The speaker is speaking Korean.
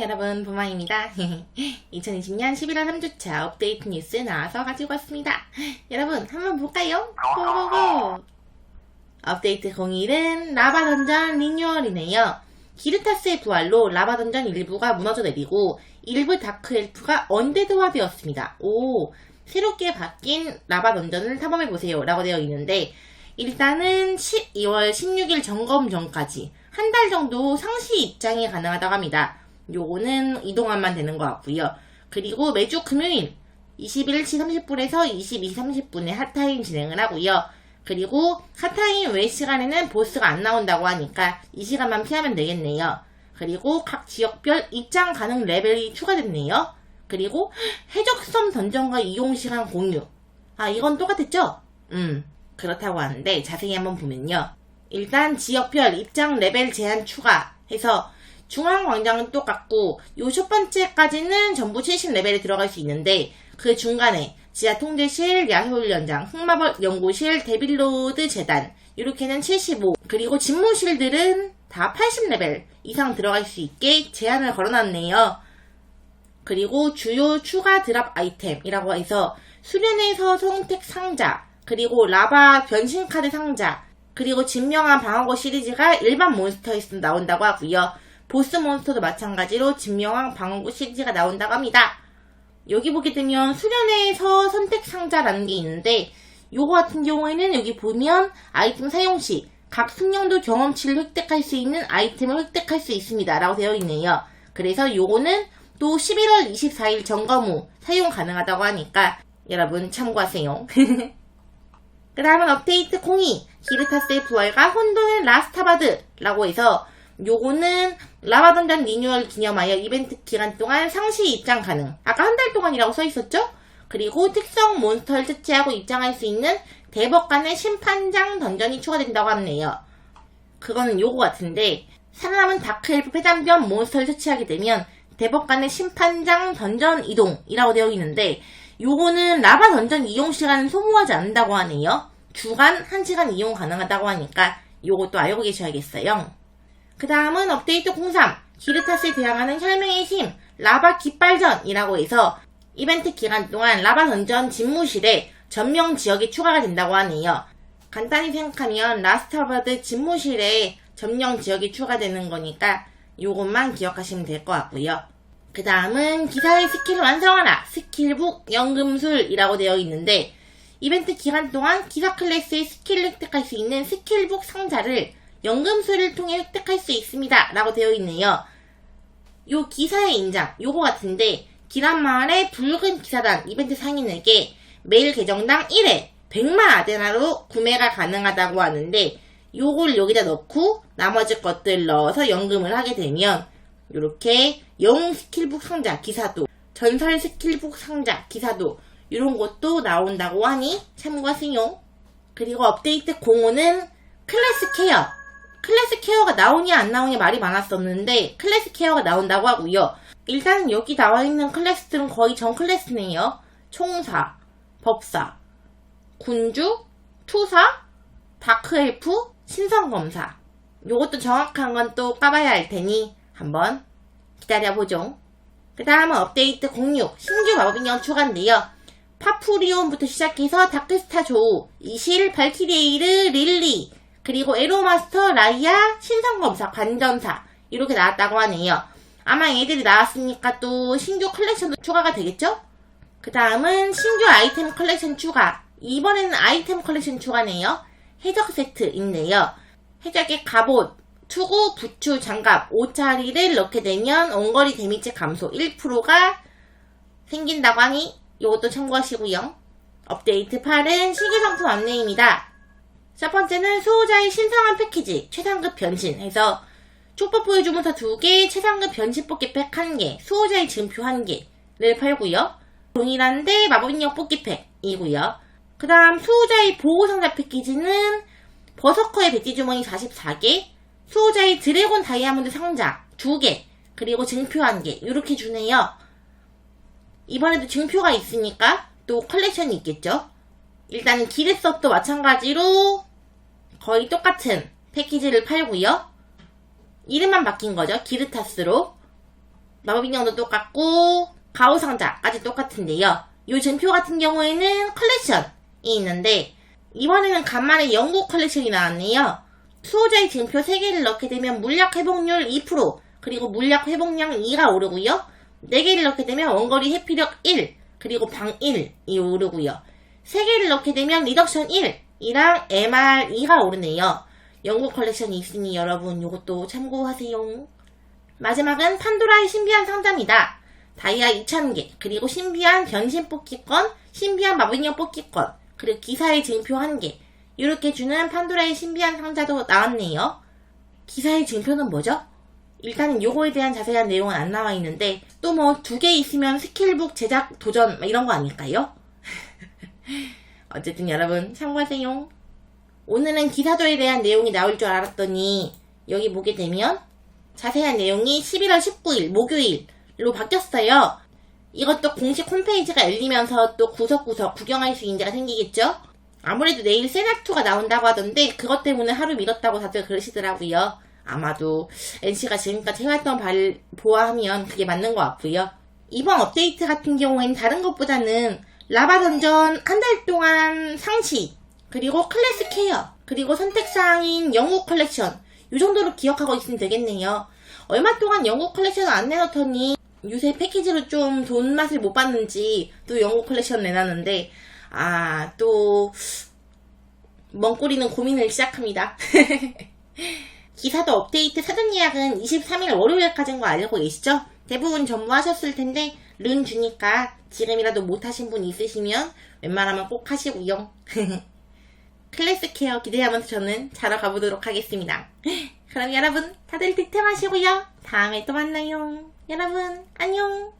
여러분 부마입니다. 2020년 11월 3주차 업데이트 뉴스 나와서 가지고 왔습니다. 여러분 한번 볼까요? 고고고 업데이트 01은 라바 던전 리뉴얼이네요. 기르타스의 부활로 라바 던전 일부가 무너져 내리고 일부 다크 엘프가 언데드화 되었습니다. 오 새롭게 바뀐 라바 던전을 탐험해보세요 라고 되어 있는데 일단은 12월 16일 점검 전까지 한 달 정도 상시 입장이 가능하다고 합니다. 요거는 이동안만 되는 것 같고요. 그리고 매주 금요일 21시 30분에서 22시 30분에 핫타임 진행을 하고요. 그리고 핫타임 외 시간에는 보스가 안 나온다고 하니까 이 시간만 피하면 되겠네요. 그리고 각 지역별 입장 가능 레벨이 추가됐네요. 그리고 해적섬 던전과 이용 시간 공유. 아, 이건 똑같았죠? 음, 그렇다고 하는데 자세히 한번 보면요. 일단 지역별 입장 레벨 제한 추가해서 중앙광장은 똑같고 요 첫 번째까지는 전부 70레벨에 들어갈 수 있는데 그 중간에 지하 통제실, 야효훈련장, 흑마법 연구실, 데빌로드 재단 이렇게는 75 그리고 집무실들은 다 80레벨 이상 들어갈 수 있게 제한을 걸어놨네요. 그리고 주요 추가 드랍 아이템이라고 해서 수련에서 선택 상자 그리고 라바 변신 카드 상자 그리고 진명한 방어구 시리즈가 일반 몬스터에서 나온다고 하고요. 보스 몬스터도 마찬가지로 진명한 방어구 시리즈가 나온다고 합니다. 여기 보게 되면 수련회에서 선택 상자라는 게 있는데 요거 같은 경우에는 여기 보면 아이템 사용 시 각 숙련도 경험치를 획득할 수 있는 아이템을 획득할 수 있습니다. 라고 되어 있네요. 그래서 요거는 또 11월 24일 점검 후 사용 가능하다고 하니까 여러분 참고하세요. 그 다음은 업데이트 02 기르타스의 부활과 혼돈의 라스타바드라고 해서 요거는 라바던전 리뉴얼 기념하여 이벤트 기간 동안 상시 입장 가능. 아까 한 달 동안이라고 써 있었죠? 그리고 특성 몬스터를 채취하고 입장할 수 있는 대법 간의 심판장 던전이 추가된다고 하네요. 그거는 요거 같은데 살아남은 다크엘프 패단변 몬스터를 채취하게 되면 대법 간의 심판장 던전 이동이라고 되어 있는데 요거는 라바 던전 이용 시간은 소모하지 않는다고 하네요. 주간 1시간 이용 가능하다고 하니까 요것도 알고 계셔야겠어요. 그 다음은 업데이트 03 기르타스에 대항하는 혈맹의 힘 라바 깃발전이라고 해서 이벤트 기간 동안 라바 던전 집무실에 전명 지역이 추가가 된다고 하네요. 간단히 생각하면 라스타바드 집무실에 점령 지역이 추가되는 거니까 요것만 기억하시면 될 것 같고요. 그 다음은 기사의 스킬을 완성하라 스킬북 연금술이라고 되어 있는데 이벤트 기간 동안 기사 클래스의 스킬을 획득할 수 있는 스킬북 상자를 연금술을 통해 획득할 수 있습니다. 라고 되어 있네요. 요 기사의 인장 요거 같은데 기란마을의 붉은 기사단 이벤트 상인에게 매일 계정당 1회 100만 아데나로 구매가 가능하다고 하는데 요걸 여기다 넣고 나머지 것들 넣어서 연금을 하게 되면 이렇게 영웅 스킬북 상자 기사도 전설 스킬북 상자 기사도 이런 것도 나온다고 하니 참고하세요. 그리고 업데이트 05는 클래스 케어 클래스 케어가 나오냐 안 나오냐 말이 많았었는데 클래스 케어가 나온다고 하고요. 일단 여기 나와 있는 클래스들은 거의 전 클래스네요. 총사, 법사, 군주, 투사, 다크엘프, 신성검사. 요것도 정확한 건 또 까봐야 할 테니 한번 기다려보죠. 그 다음은 업데이트 06 신규 마법 인형 추가인데요. 파푸리온부터 시작해서 다크스타 조우, 이실, 발키리에이르, 릴리, 그리고 에로마스터, 라이아, 신성검사, 관전사 이렇게 나왔다고 하네요. 아마 얘들이 나왔으니까 또 신규 컬렉션도 추가가 되겠죠? 그 다음은 신규 아이템 컬렉션 추가. 이번에는 아이템 컬렉션 추가네요. 해적 세트인데요. 해적의 갑옷, 투구, 부추, 장갑 5짜리를 넣게 되면 원거리 데미지 감소 1%가 생긴다고 하니 이것도 참고하시고요. 업데이트 8은 시기상품 안내입니다. 첫 번째는 수호자의 신성한 패키지 최상급 변신 해서 촉법 보여주문서 2개, 최상급 변신 뽑기 팩 1개, 수호자의 증표 1개를 팔고요. 동일한데 마법인형 뽑기 팩이고요. 그 다음 수호자의 보호상자 패키지는 버서커의 배지주머니 44개, 수호자의 드래곤 다이아몬드 상자 2개, 그리고 증표 1개 이렇게 주네요. 이번에도 증표가 있으니까 또 컬렉션이 있겠죠. 일단은 기레섭도 마찬가지로 거의 똑같은 패키지를 팔고요. 이름만 바뀐 거죠. 기르타스로. 마법 인형도 똑같고 가오 상자까지 똑같은데요. 요 증표 같은 경우에는 컬렉션이 있는데 이번에는 간만에 영국 컬렉션이 나왔네요. 수호자의 증표 3개를 넣게 되면 물약 회복률 2% 그리고 물약 회복량 2가 오르고요. 4개를 넣게 되면 원거리 회피력 1 그리고 방 1이 오르고요. 3개를 넣게 되면 리덕션 1이랑 MR 2가 오르네요. 영국 컬렉션이 있으니 여러분 이것도 참고하세요. 마지막은 판도라의 신비한 상자입니다. 다이아 2000개, 그리고 신비한 변신 뽑기권, 신비한 마법인형 뽑기권, 그리고 기사의 증표 1개, 이렇게 주는 판도라의 신비한 상자도 나왔네요. 기사의 증표는 뭐죠? 일단은 요거에 대한 자세한 내용은 안 나와 있는데, 또 뭐 두 개 있으면 스킬북 제작 도전 막 이런 거 아닐까요? 어쨌든 여러분 참고하세요. 오늘은 기사도에 대한 내용이 나올 줄 알았더니 여기 보게 되면 자세한 내용이 11월 19일 목요일로 바뀌었어요. 이것도 공식 홈페이지가 열리면서 또 구석구석 구경할 수 있는 데가 생기겠죠? 아무래도 내일 세나투가 나온다고 하던데 그것 때문에 하루 미뤘다고 다들 그러시더라고요. 아마도 NC가 지금까지 해왔던 발 보아하면 그게 맞는 것 같고요. 이번 업데이트 같은 경우엔 다른 것보다는 라바 던전 한 달 동안 상시 그리고 클래스 케어 그리고 선택사항인 영국 컬렉션 이 정도로 기억하고 있으면 되겠네요. 얼마 동안 영국 컬렉션을 안 내놓더니 요새 패키지로 좀 돈 맛을 못 봤는지 또 영국 컬렉션 내놨는데 아 또 멍꼬리는 고민을 시작합니다. 기사도 업데이트 사전 예약은 23일 월요일까지인 거 알고 계시죠? 대부분 전부 하셨을 텐데 룬 주니까 지금이라도 못 하신 분 있으시면 웬만하면 꼭 하시고요. 클래스 케어 기대하면서 저는 자러 가보도록 하겠습니다. 그럼 여러분 다들 득템하시고요. 다음에 또 만나요. 여러분 안녕.